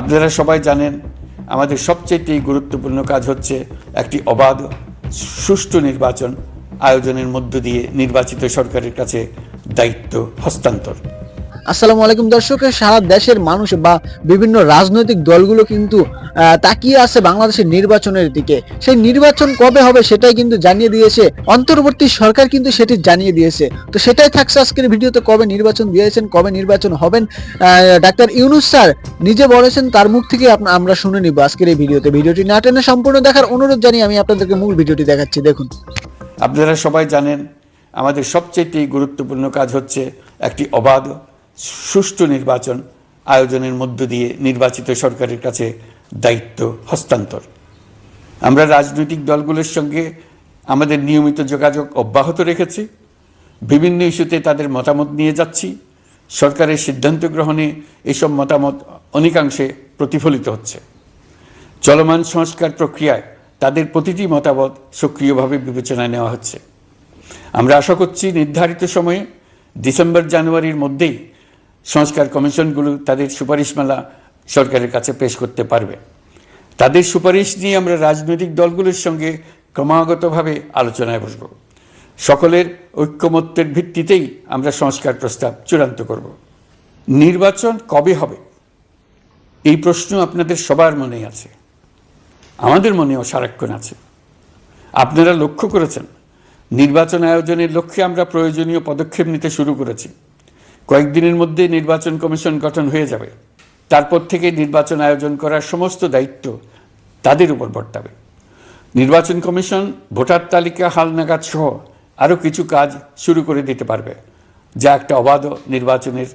আপনারা সবাই জানেন, আমাদের সবচেয়ে গুরুত্বপূর্ণ কাজ হচ্ছে একটি অবাধ, সুষ্ঠু নির্বাচন আয়োজনের মধ্য দিয়ে নির্বাচিত সরকারের কাছে দায়িত্ব হস্তান্তর। আসসালামু আলাইকুম দর্শক, সারা দেশের মানুষ বা বিভিন্ন রাজনৈতিক দলগুলো কিন্তু তাকিয়ে আছে বাংলাদেশের নির্বাচনের দিকে। সেই নির্বাচন কবে হবে সেটাই কিন্তু জানিয়ে দিয়েছে। অন্তর্বর্তী সরকার কিন্তু সেটি জানিয়ে দিয়েছে। তো সেটাই থাকছে আজকের ভিডিওতে, কবে নির্বাচন দিয়েছেন, কবে নির্বাচন হবেন? ডাক্তার ইউনুস স্যার নিজে বলেছেন, তার মুখ থেকে আমরা শুনে নিব আজকের এই ভিডিওতে। ভিডিওটি না টেনে সম্পূর্ণ দেখার অনুরোধ জানিয়ে আমি আপনাদেরকে মূল ভিডিওটি দেখাচ্ছি। দেখুন। আপনারা সবাই জানেন, আমাদের সবচেয়ে গুরুত্বপূর্ণ কাজ হচ্ছে একটি অবাধ সুষ্ঠু নির্বাচন আয়োজনের মধ্য দিয়ে নির্বাচিত সরকারের কাছে দায়িত্ব, হস্তান্তর। আমরা রাজনৈতিক দলগুলোর সঙ্গে আমাদের নিয়মিত যোগাযোগ অব্যাহত রেখেছি। বিভিন্ন ইস্যুতে তাদের মতামত নিয়ে যাচ্ছি। সরকারের সিদ্ধান্ত গ্রহণে এসব মতামত অনেকাংশে প্রতিফলিত হচ্ছে। চলমান সংস্কার প্রক্রিয়ায় তাদের প্রতিটি মতামত সক্রিয়ভাবে বিবেচনায় নেওয়া হচ্ছে। আমরা আশা করছি নির্ধারিত সময়ে ডিসেম্বর জানুয়ারির মধ্যেই সংস্কার কমিশনগুলো তাদের সুপারিশমালা সরকারের কাছে পেশ করতে পারবে। তাদের সুপারিশ নিয়ে আমরা রাজনৈতিক দলগুলোর সঙ্গে ক্রমাগতভাবে আলোচনায় বসব। সকলের ঐক্যমত্যের ভিত্তিতেই আমরা সংস্কার প্রস্তাব চূড়ান্ত করব। নির্বাচন কবে হবে? এই প্রশ্ন আপনাদের সবার মনে আছে। আমাদের মনেও সারাক্ষণ আছে। আপনারা লক্ষ্য করেছেন, নির্বাচন আয়োজনের লক্ষ্যে আমরা প্রয়োজনীয় পদক্ষেপ নিতে শুরু করেছি। কয়েকদিনের মধ্যে নির্বাচন কমিশন গঠন হয়ে যাবে। তারপর থেকে নির্বাচন আয়োজন করার সমস্ত দায়িত্ব তাদের উপর বর্তাবে। নির্বাচন কমিশন ভোটার তালিকা হালনাগাদ সহ আরও কিছু কাজ শুরু করে দিতে পারবে, যা একটা অবাধ নির্বাচনের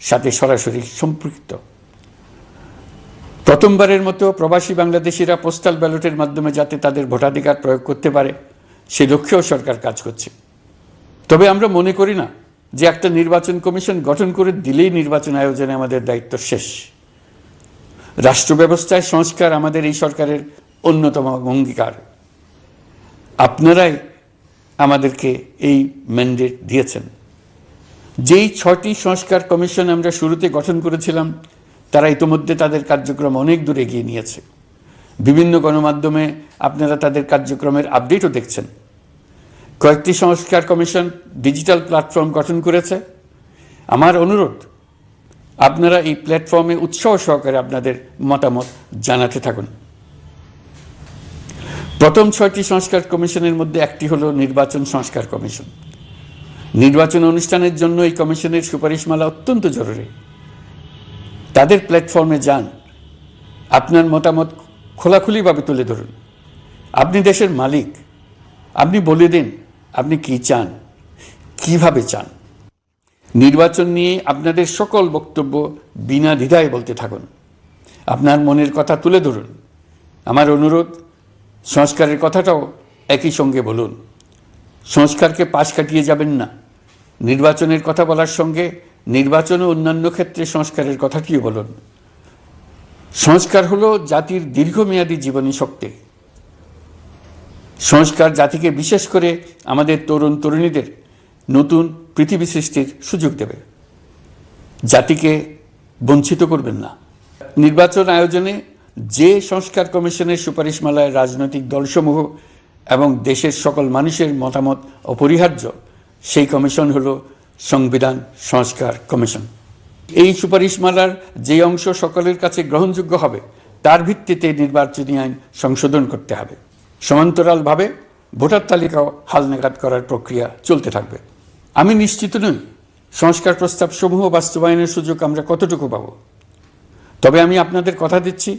সাথে সরাসরি সম্পৃক্ত। প্রথমবারের মতো প্রবাসী বাংলাদেশিরা পোস্টাল ব্যালটের মাধ্যমে যাতে তাদের ভোটাধিকার প্রয়োগ করতে পারে, সে লক্ষ্যেও সরকার কাজ করছে। তবে আমরা মনে করি না যে একটা নির্বাচন কমিশন গঠন করে দিলেই নির্বাচন আয়োজনে আমাদের দায়িত্ব শেষ। রাষ্ট্র ব্যবস্থায় সংস্কার আমাদের এই সরকারের অন্যতম অঙ্গীকার। আপনারাই আমাদেরকে এই ম্যান্ডেট দিয়েছেন। যেই ছটি সংস্কার কমিশন আমরা শুরুতে গঠন করেছিলাম, তারা ইতোমধ্যে তাদের কার্যক্রম অনেক দূর এগিয়ে নিয়েছে। বিভিন্ন গণমাধ্যমে আপনারা তাদের কার্যক্রমের আপডেটও দেখছেন। কয়েকটি সংস্কার কমিশন ডিজিটাল প্ল্যাটফর্ম গঠন করেছে। আমার অনুরোধ, আপনারা এই প্ল্যাটফর্মে উৎসাহ সহকারে আপনাদের মতামত জানাতে থাকুন। প্রথম ছয়টি সংস্কার কমিশনের মধ্যে একটি হলো নির্বাচন সংস্কার কমিশন। নির্বাচন অনুষ্ঠানের জন্য এই কমিশনের সুপারিশমালা অত্যন্ত জরুরি। তাদের প্ল্যাটফর্মে যান। আপনার মতামত খোলাখুলিভাবে তুলে ধরুন। আপনি দেশের মালিক। আপনি বলে দিন আপনি কি চান? কীভাবে চান? নির্বাচন নিয়ে আপনাদের সকল বক্তব্য বিনা দ্বিধায় বলতে থাকুন। আপনার মনের কথা তুলে ধরুন। আমার অনুরোধ, সংস্কারের কথাটাও একই সঙ্গে বলুন। সংস্কারকে পাশ কাটিয়ে যাবেন না। নির্বাচনের কথা বলার সঙ্গে নির্বাচন ও অন্যান্য ক্ষেত্রে সংস্কারের কথাটিও বলুন। সংস্কার হলো জাতির দীর্ঘমেয়াদী জীবনী শক্তি। সংস্কার জাতিকে বিশেষ করে আমাদের তরুণ তরুণীদের নতুন পৃথিবী সৃষ্টির সুযোগ দেবে। জাতিকে বঞ্চিত করবেন না। নির্বাচন আয়োজনে যে সংস্কার কমিশনের সুপারিশমালায় রাজনৈতিক দলসমূহ এবং দেশের সকল মানুষের মতামত অপরিহার্য, সেই কমিশন হল সংবিধান সংস্কার কমিশন। এই সুপারিশমালার যে অংশ সকলের কাছে গ্রহণযোগ্য হবে, তার ভিত্তিতে নির্বাচনী আইন সংশোধন করতে হবে। সমান্তরালভাবে ভোটার তালিকাও হালনাগাদ করার প্রক্রিয়া চলতে থাকবে। আমি নিশ্চিত নই সংস্কার প্রস্তাব সমূহ বাস্তবায়নের সুযোগ আমরা কতটুকু পাব। তবে আমি আপনাদের কথা দিচ্ছি,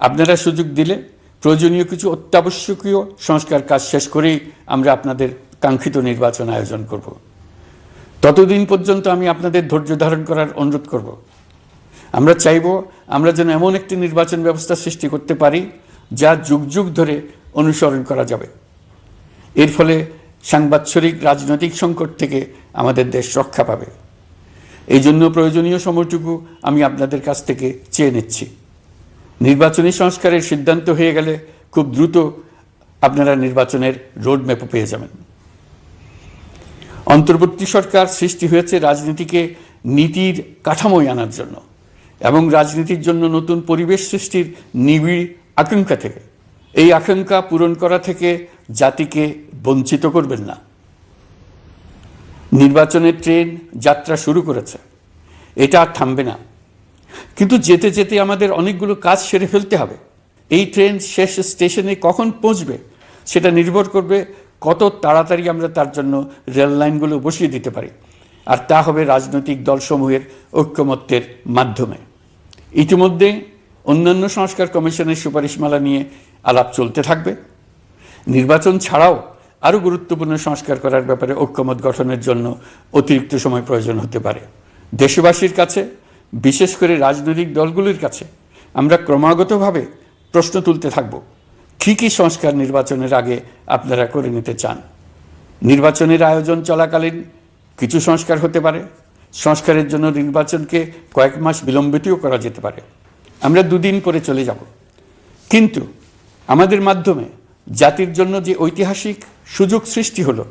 আপনারা সুযোগ দিলে প্রয়োজনীয় কিছু অত্যাবশ্যকীয় সংস্কার কাজ শেষ করেই আমরা আপনাদের কাঙ্ক্ষিত নির্বাচন আয়োজন করব। ততদিন পর্যন্ত আমি আপনাদের ধৈর্য ধারণ করার অনুরোধ করব। আমরা চাইব আমরা যেন এমন একটি নির্বাচন ব্যবস্থা সৃষ্টি করতে পারি, যা যুগ যুগ ধরে অনুসরণ করা যাবে। এর ফলে সাংবাৎসরিক রাজনৈতিক সংকট থেকে আমাদের দেশ রক্ষা পাবে। এই জন্য প্রয়োজনীয় সময়টুকু আমি আপনাদের কাছ থেকে চেয়ে নিচ্ছি। নির্বাচনী সংস্কারের সিদ্ধান্ত হয়ে গেলে খুব দ্রুত আপনারা নির্বাচনের রোডম্যাপও পেয়ে যাবেন। অন্তর্বর্তী সরকার সৃষ্টি হয়েছে রাজনীতিকে নীতির কাঠামোয় আনার জন্য এবং রাজনীতির জন্য নতুন পরিবেশ সৃষ্টির নিবিড় আকাঙ্ক্ষা থেকে। এই আকাঙ্ক্ষা পূরণ করা থেকে জাতিকে বঞ্চিত করবেন না। নির্বাচনের ট্রেন যাত্রা শুরু করেছে। এটা আর থামবে না। কিন্তু যেতে যেতে আমাদের অনেকগুলো কাজ সেরে ফেলতে হবে। এই ট্রেন শেষ স্টেশনে কখন পৌঁছবে সেটা নির্ভর করবে কত তাড়াতাড়ি আমরা তার জন্য রেল লাইনগুলো বসিয়ে দিতে পারি। আর তা হবে রাজনৈতিক দলসমূহের ঐক্যমত্যের মাধ্যমে। ইতিমধ্যে অন্যান্য সংস্কার কমিশনের সুপারিশমালা নিয়ে আলাপ চলতে থাকবে। নির্বাচন ছাড়াও আরও গুরুত্বপূর্ণ সংস্কার করার ব্যাপারে ঐক্যমত গঠনের জন্য অতিরিক্ত সময় প্রয়োজন হতে পারে। দেশবাসীর কাছে, বিশেষ করে রাজনৈতিক দলগুলির কাছে, আমরা ক্রমাগতভাবে প্রশ্ন তুলতে থাকব, কী কী সংস্কার নির্বাচনের আগে আপনারা করে নিতে চান? নির্বাচনের আয়োজন চলাকালীন কিছু সংস্কার হতে পারে। সংস্কারের জন্য নির্বাচনকে কয়েক মাস বিলম্বিতও করা যেতে পারে। আমরা দুদিন পরে চলে যাব। কিন্তু আমাদের মাধ্যমে জাতির জন্য যে ঐতিহাসিক সুযোগ সৃষ্টি হলো,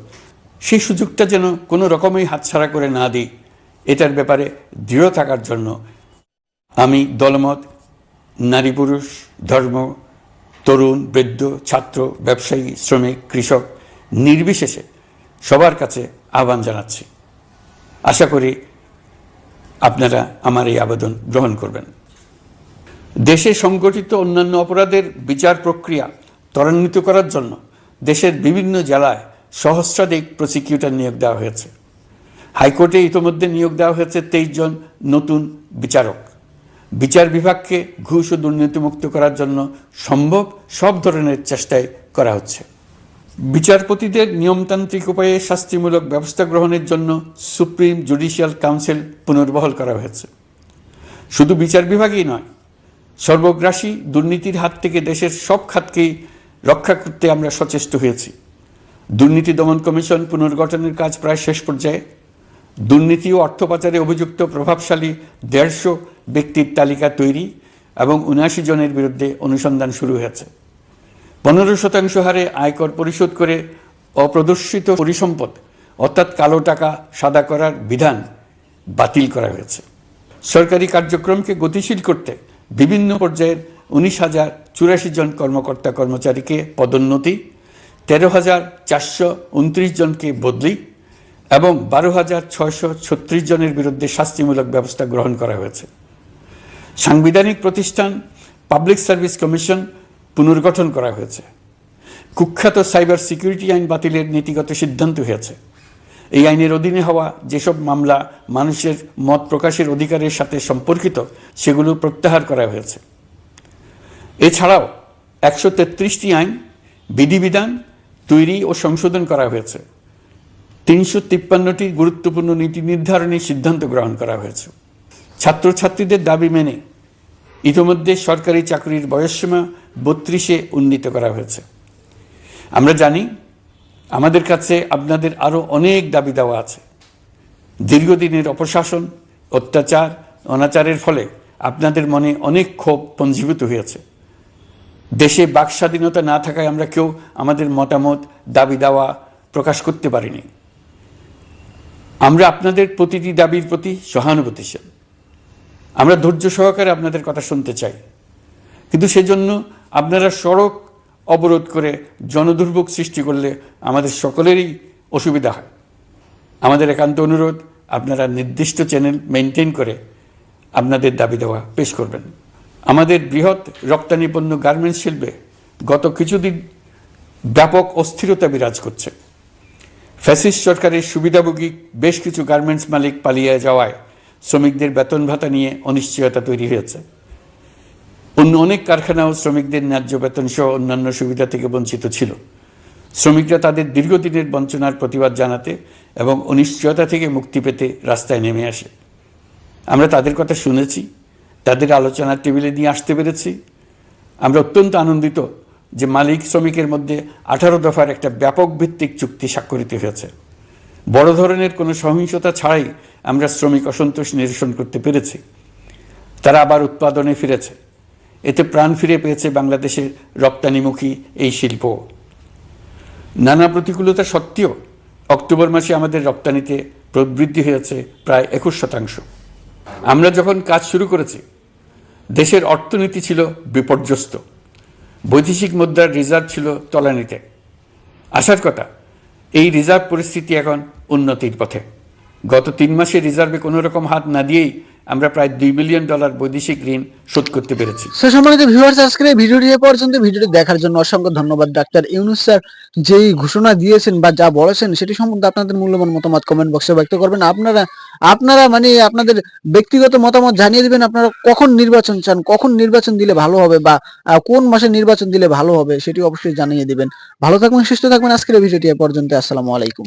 সেই সুযোগটা যেন কোনো রকমই হাতছাড়া করে না দিই, এটার ব্যাপারে দৃঢ় থাকার জন্য আমি দলমত, নারী পুরুষ, ধর্ম, তরুণ, বৃদ্ধ, ছাত্র, ব্যবসায়ী, শ্রমিক, কৃষক, নির্বিশেষে সবার কাছে আহ্বান জানাচ্ছি। আশা করি আপনারা আমার এই আবেদন গ্রহণ করবেন। দেশে সংগঠিত অন্যান্য অপরাধের বিচার প্রক্রিয়া ত্বরান্বিত করার জন্য দেশের বিভিন্ন জেলায় সহস্রাধিক প্রসিকিউটর নিয়োগ দেওয়া হয়েছে। হাইকোর্টে ইতোমধ্যে নিয়োগ দেওয়া হয়েছে তেইশ জন নতুন বিচারক। বিচার বিভাগকে ঘুষ ও দুর্নীতিমুক্ত করার জন্য সম্ভব সব ধরনের চেষ্টাই করা হচ্ছে। বিচারপতিদের নিয়মতান্ত্রিক উপায়ে শাস্তিমূলক ব্যবস্থা গ্রহণের জন্য সুপ্রিম জুডিশিয়াল কাউন্সিল পুনর্বহল করা হয়েছে। শুধু বিচার বিভাগই নয় সর্বগ্রাসী দুর্নীতির হাত থেকে দেশের সব খাতকেই রক্ষা করতে আমরা সচেষ্ট হয়েছি। দুর্নীতি দমন কমিশন পুনর্গঠনের কাজ প্রায় শেষ পর্যায়ে। দুর্নীতি ও অর্থ পাচারে অভিযুক্ত প্রভাবশালী দেড়শো ব্যক্তির তালিকা তৈরি এবং উনআশি জনের বিরুদ্ধে অনুসন্ধান শুরু হয়েছে। পনেরো শতাংশ হারে আয়কর পরিশোধ করে অপ্রদর্শিত পরিসম্পদ, অর্থাৎ কালো টাকা সাদা করার বিধান বাতিল করা হয়েছে। সরকারি কার্যক্রমকে গতিশীল করতে বিভিন্ন পর্যায়ের উনিশ হাজার চুরাশি জন কর্মকর্তা কর্মচারীকে পদোন্নতি, তেরো হাজার চারশো উনত্রিশ জনকে বদলি এবং বারো হাজার ছয়শো ছত্রিশ জনের বিরুদ্ধে শাস্তিমূলক ব্যবস্থা গ্রহণ করা হয়েছে। সাংবিধানিক প্রতিষ্ঠান পাবলিক সার্ভিস কমিশন পুনর্গঠন করা হয়েছে। কুখ্যাত সাইবার সিকিউরিটি আইন বাতিলের নীতিগত সিদ্ধান্ত হয়েছে। এই আইনের অধীনে হওয়া যেসব মামলা মানুষের মত প্রকাশের অধিকারের সাথে সম্পর্কিত, সেগুলো প্রত্যাহার করা হয়েছে। এছাড়াও একশো তেত্রিশটি আইন বিধিবিধান তৈরি ও সংশোধন করা হয়েছে। তিনশো তিপ্পান্নটি গুরুত্বপূর্ণ নীতি নির্ধারণের সিদ্ধান্ত গ্রহণ করা হয়েছে। ছাত্রছাত্রীদের দাবি মেনে ইতিমধ্যে সরকারি চাকরির বয়সসীমা বত্রিশে উন্নীত করা হয়েছে। আমরা জানি আমাদের কাছে আপনাদের আরও অনেক দাবি দেওয়া আছে। দীর্ঘদিনের অপশাসন, অত্যাচার, অনাচারের ফলে আপনাদের মনে অনেক ক্ষোভ পঞ্জীভূত হয়েছে। দেশে বাক স্বাধীনতা না থাকায় আমরা কেউ আমাদের মতামত, দাবি দেওয়া প্রকাশ করতে পারিনি। আমরা আপনাদের প্রতিটি দাবির প্রতি সহানুভূতিশীল। আমরা ধৈর্য সহকারে আপনাদের কথা শুনতে চাই। কিন্তু সেজন্য আপনারা সড়ক অবরোধ করে জনদুর্ভোগ সৃষ্টি করলে আমাদের সকলেরই অসুবিধা হয়। আমাদের একান্ত অনুরোধ, আপনারা নির্দিষ্ট চ্যানেল মেনটেন করে আপনাদের দাবি দেওয়া পেশ করবেন। আমাদের বৃহৎ রপ্তানি পণ্য গার্মেন্টস শিল্পে গত কিছুদিন ব্যাপক অস্থিরতা বিরাজ করছে। ফ্যাসিস্ট সরকারের সুবিধাভোগী বেশ কিছু গার্মেন্টস মালিক পালিয়ে যাওয়ায় শ্রমিকদের বেতন ভাতা নিয়ে অনিশ্চয়তা তৈরি হয়েছে। অন্য অনেক কারখানাও শ্রমিকদের ন্যায্য বেতন সহ অন্যান্য সুবিধা থেকে বঞ্চিত ছিল। শ্রমিকরা তাদের দীর্ঘদিনের বঞ্চনার প্রতিবাদ জানাতে এবং অনিশ্চয়তা থেকে মুক্তি পেতে রাস্তায় নেমে আসে। আমরা তাদের কথা শুনেছি, তাদের আলোচনার টেবিলে নিয়ে আসতে পেরেছি। আমরা অত্যন্ত আনন্দিত যে মালিক শ্রমিকের মধ্যে আঠারো দফার একটা ব্যাপক ভিত্তিক চুক্তি স্বাক্ষরিত হয়েছে। বড় ধরনের কোনো সহিংসতা ছাড়াই আমরা শ্রমিক অসন্তোষ নিরসন করতে পেরেছি। তারা আবার উৎপাদনে ফিরেছে। এতে প্রাণ ফিরে পেয়েছে বাংলাদেশের রপ্তানিমুখী এই শিল্প। নানা প্রতিকূলতা সত্ত্বেও অক্টোবর মাসে আমাদের রপ্তানিতে প্রবৃদ্ধি হয়েছে প্রায় একুশ শতাংশ। আমরা যখন কাজ শুরু করেছি, দেশের অর্থনীতি ছিল বিপর্যস্ত। বৈদেশিক মুদ্রার রিজার্ভ ছিল তলানিতে। আসার কথা, এই রিজার্ভ পরিস্থিতি এখন উন্নতির পথে। গত তিন মাসে রিজার্ভে কোনো রকম হাত না দিয়েই আমরা প্রায় দুই বিলিয়ন ডলার বৈদেশিক ঋণ শোধ করতে পেরেছি। সম্মানিত ভিউয়ার্স আজকের এই ভিডিওটি পর্যন্ত। ভিডিওটি দেখার জন্য অসংখ্য ধন্যবাদ, ডাক্তার ইউনুস স্যার। যেই ঘোষণা দিয়েছেন বা যা বলেছেন, সেটি সম্বন্ধে আপনাদের মূল্যবান মতামত কমেন্ট বক্সে ব্যক্ত করবেন। আপনারা আপনারা মানে আপনাদের ব্যক্তিগত মতামত জানিয়ে দিবেন, আপনারা কখন নির্বাচন চান, কখন নির্বাচন দিলে ভালো হবে বা কোন মাসে নির্বাচন দিলে ভালো হবে সেটি অবশ্যই জানিয়ে দিবেন। ভালো থাকবেন, সুস্থ থাকবেন। আজকের ভিডিওটি এ পর্যন্ত, আসসালামু আলাইকুম।